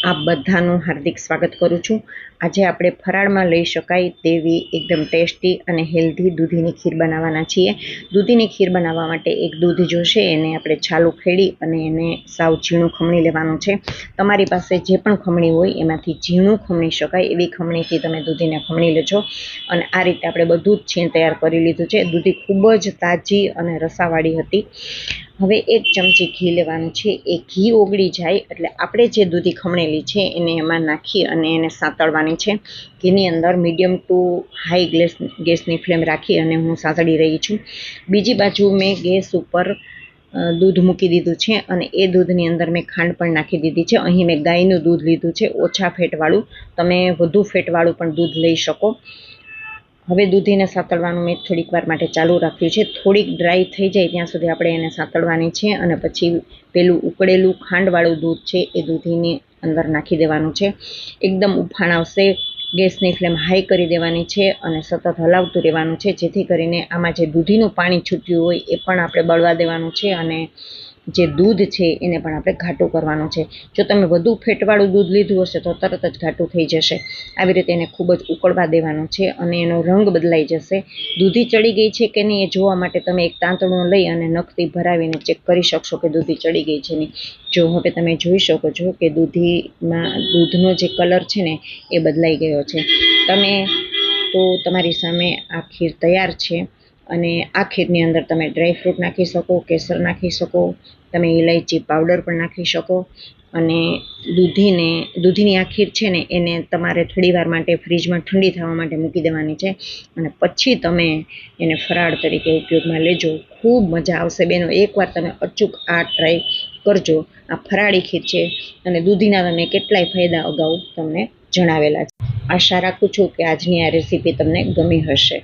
આપ બધાનું હાર્દિક સ્વાગત કરું છું. આજે આપણે ફરાળમાં લઈ શકાય તેવી એકદમ ટેસ્ટી અને હેલ્ધી દૂધીની ખીર બનાવવાના છીએ. દૂધીની ખીર બનાવવા માટે એક દૂધ જોશે, એને આપણે છાલું ખેડી અને એને સાવ ઝીણું ખમણી લેવાનું છે. તમારી પાસે જે પણ ખમણી હોય, એમાંથી ઝીણું ખમણી શકાય એવી ખમણીથી તમે દૂધીને ખમણી લેજો. અને આ રીતે આપણે બધું જ છીણ તૈયાર કરી લીધું છે. દૂધી ખૂબ જ તાજી અને રસાવાળી હતી. હવે એક ચમચી ઘી લેવાનું છે. એ ઘી ઓગળી જાય એટલે આપણે જે દૂધી ખમણેલી છે એને એમાં નાખી અને એને સાંતળવાની છે. ઘીની અંદર મીડિયમ ટુ હાઈ ગ્લેસ, ગેસની ફ્લેમ રાખી અને હું સાંતળી રહી છું. બીજી બાજુ મેં ગેસ ઉપર દૂધ મૂકી દીધું છે અને એ દૂધની અંદર મેં ખાંડ પણ નાખી દીધી છે. અહીં મેં ગાયનું દૂધ લીધું છે, ઓછા ફેટવાળું. તમે વધુ ફેટવાળું પણ દૂધ લઈ શકો. હવે દૂધીને સાતળવાનું મેં થોડીક વાર માટે ચાલુ રાખ્યું છે. થોડીક ડ્રાય થઈ જાય ત્યાં સુધી આપણે એને સાતળવાની છે અને પછી પેલું ઉકળેલું ખાંડવાળું દૂધ છે એ દૂધીની અંદર નાખી દેવાનું છે. એકદમ ઉફાણ આવશે. ગેસની ફ્લેમ હાઈ કરી દેવાની છે અને સતત હલાવતું રહેવાનું છે. જેથી કરીને આમાં જે દૂધીનું પાણી છૂટ્યું હોય એ પણ આપણે બળવા દેવાનું છે અને જે દૂધ છે એને પણ આપણે ઘાટું કરવાનું છે. જો તમે વધુ ફેટવાળું દૂધ લીધું હશે તો તરત જ ઘાટું થઈ જશે. આવી રીતે એને ખૂબ જ ઉકળવા દેવાનું છે અને એનો રંગ બદલાઈ જશે. દૂધી ચડી ગઈ છે કે નહીં એ જોવા માટે તમે એક તાંતણું લઈ અને નખથી ભરાવીને ચેક કરી શકશો કે દૂધી ચડી ગઈ છે નહીં. જો હવે તમે જોઈ શકો છો કે દૂધીમાં દૂધનો જે કલર છે ને એ બદલાઈ ગયો છે. તમે તો તમારી સામે આ ખીર તૈયાર છે. અને આ ખીરની અંદર તમે ડ્રાયફ્રૂટ નાખી શકો, કેસર નાખી શકો, તમે ઇલાયચી પાવડર પણ નાખી શકો અને દૂધીને, દૂધીની આ ખીર છે ને, એને તમારે થોડી વાર માટે ફ્રીજમાં ઠંડી થવા માટે મૂકી દેવાની છે અને પછી તમે એને ફરાળ તરીકે ઉપયોગમાં લેજો. ખૂબ મજા આવશે બેનો. એકવાર તમે અચૂક આ ટ્રાય કરજો. આ ફરાળી ખીર છે અને દૂધીના તમે કેટલાય ફાયદા અગાઉ તમને જણાવેલા છે. આશા રાખું છું કે આજની આ રેસીપી તમને ગમી હશે.